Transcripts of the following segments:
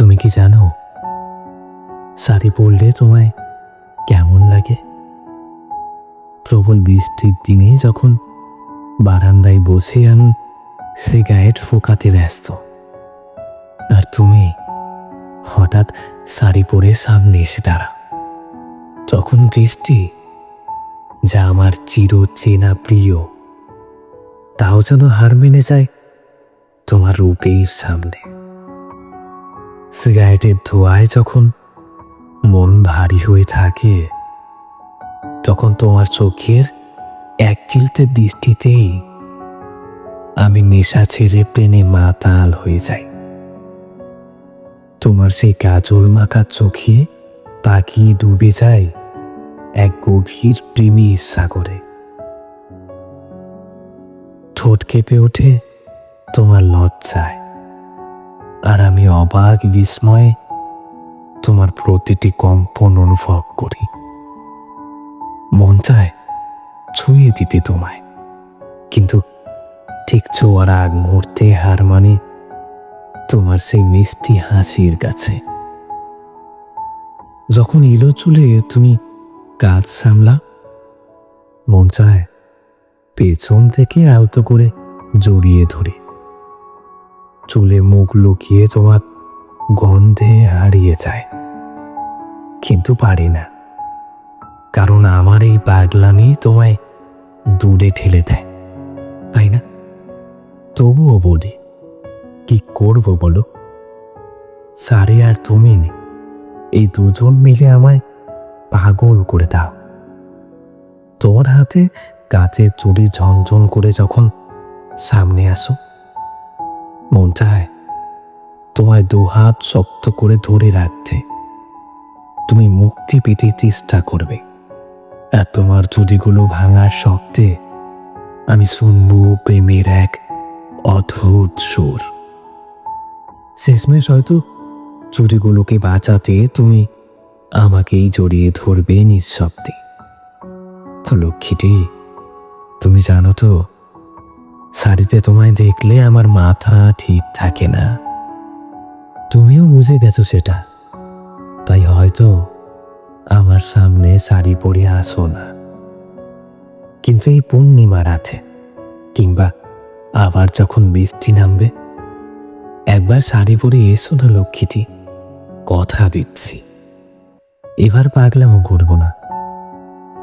তুমি কি জানো? শাড়ি পরলে তোমায় কেমন লাগে? প্রবল বৃষ্টির দিনে যখন বারান্দায় বসে আমি সিগারেট ফোকাতে ব্যস্ত। আর তুমি হঠাৎ শাড়ি পরে সামনে এসে দাঁড়া। তখন বৃষ্টি, যা আমার চির চেনা প্রিয়, তাও যেন হার মেনে যায় তোমার রূপের সামনে। সিগারেটের ধোঁয়ায় যখন মন ভারী হয়ে থাকে, তখন তোমার চোখের এক চিলতে দৃষ্টিতেই আমি নেশা ছেড়ে প্রেমে মাতাল হয়ে যাই। তোমার সেই কাজল মাখা চোখে তাকিয়ে ডুবে যায় এক গভীর প্রেমী সাগরে। ঠোঁট কেঁপে ওঠে তোমার লজ্জায়। আর আমি অবাক বিস্ময়ে তোমার প্রতিটি কম্পন অনুভব করি। মন চায় ছুঁয়ে দিতে তোমায়। কিন্তু ঠিক ছোঁয়ার আগ মুহূর্তে হার মানে তোমার সেই মিষ্টি হাসির কাছে। যখন এলো চুলে তুমি কাজ সামলা, মন চায় পেছন থেকে আয়ত করে জড়িয়ে ধরে। চুলে মুখ লুকিয়ে তোমার গন্ধে হারিয়ে যায়। কিন্তু পারি না। কারণ আমার এই পাগলামি তোমায় দূরে ঠেলে দেয়। তাই না? তবুও বলি, কি করব বলো? সারে আর তুমি নেই। এই দুজন মিলে আমায় পাগল করে দাও। তোর হাতে কাচের চুরি ঝনঝন করে যখন সামনে আসো মন চায়। তোমায় দুহাত শক্ত করে ধরে রাখতে। তুমি মুক্তি পেতে চেষ্টা করবে। আর তোমার চুরিগুলো ভাঙার শব্দে আমি শুনব প্রেমের এক অদ্ভুত সুর। শেষমেশ হয়তো চুরিগুলোকে বাঁচাতে তুমি আমাকেই জড়িয়ে ধরবে নিঃশব্দে। লক্ষ্মীটি, তুমি জানো তো শাড়িতে তোমায় দেখলে আমার মাথা ঠিক থাকে না। তুমিও বুঝে গেছো সেটা। তাই হয়তো আমার সামনে শাড়ি পরে আসো না। কিন্তু এই পূর্ণিমা রাতে কিংবা আবার যখন বৃষ্টি নামবে, একবার শাড়ি পরে এসো না লক্ষ্মীটি, কথা দিচ্ছি। এবার পাগলামো করব না।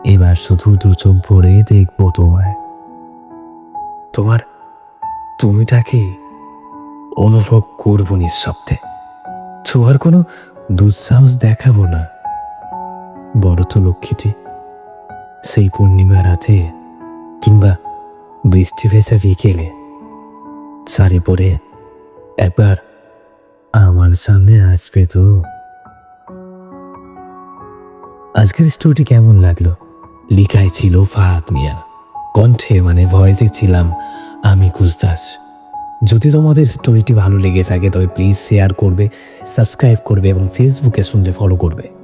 এবার শুধু দু চোখ ভরে দেখব তোমায়। তোমার, তুমিটাকে অনুভব করব নিঃশব্দে। ছোঁয়ার কোনো দুঃসাহস দেখাবো না। বড় তো লক্ষ্মীটি, সেই পূর্ণিমা রাতে কিংবা বৃষ্টি ভেজা বিকেলে শাড়ি পরে একবার আমার সামনে আসবে তো। আজকের স্টোরিটি কেমন লাগল? লিখায় ছিল ফাহাদ মিয়া। কণ্ঠে মানে ভয়েসে ছিলাম, আমি কুজদাস যদি তোমাদের স্টোরিটি ভালো লেগে থাকে তবে প্লিজ শেয়ার করবে সাবস্ক্রাইব করবে এবং ফেসবুকে শুনলে ফলো করবে।